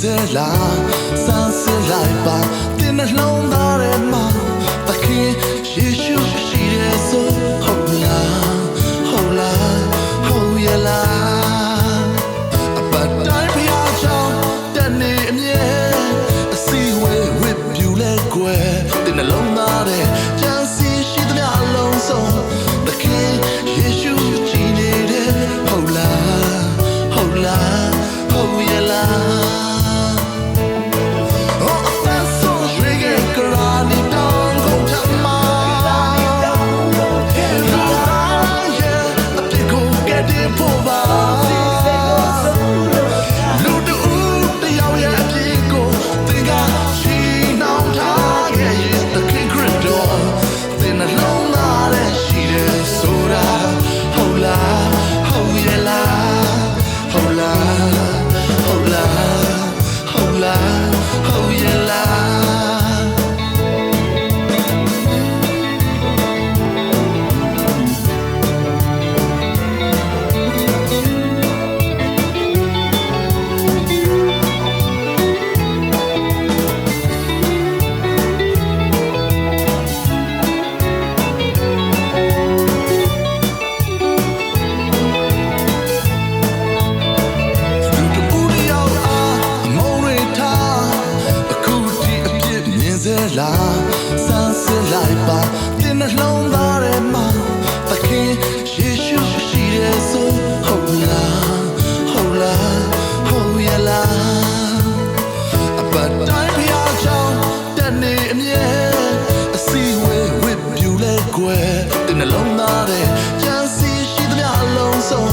de la sense life လားစမ်းစစ်လိုက်ပါပြင်းနှလုံးသားထဲမှာသခင်ယေရှုရှိတယ်ဆိုဟုတ်လားဟုတ်လားဟုတ်ရဲ့လားအပတ်တိုင်းပြာချောင်းတနေ့အမြဲအစီဝေးဝစ်ပြူလဲကွယ်တဲ့နှလုံးသားထဲချမ်းစီရှိသမျှအလုံးစုံ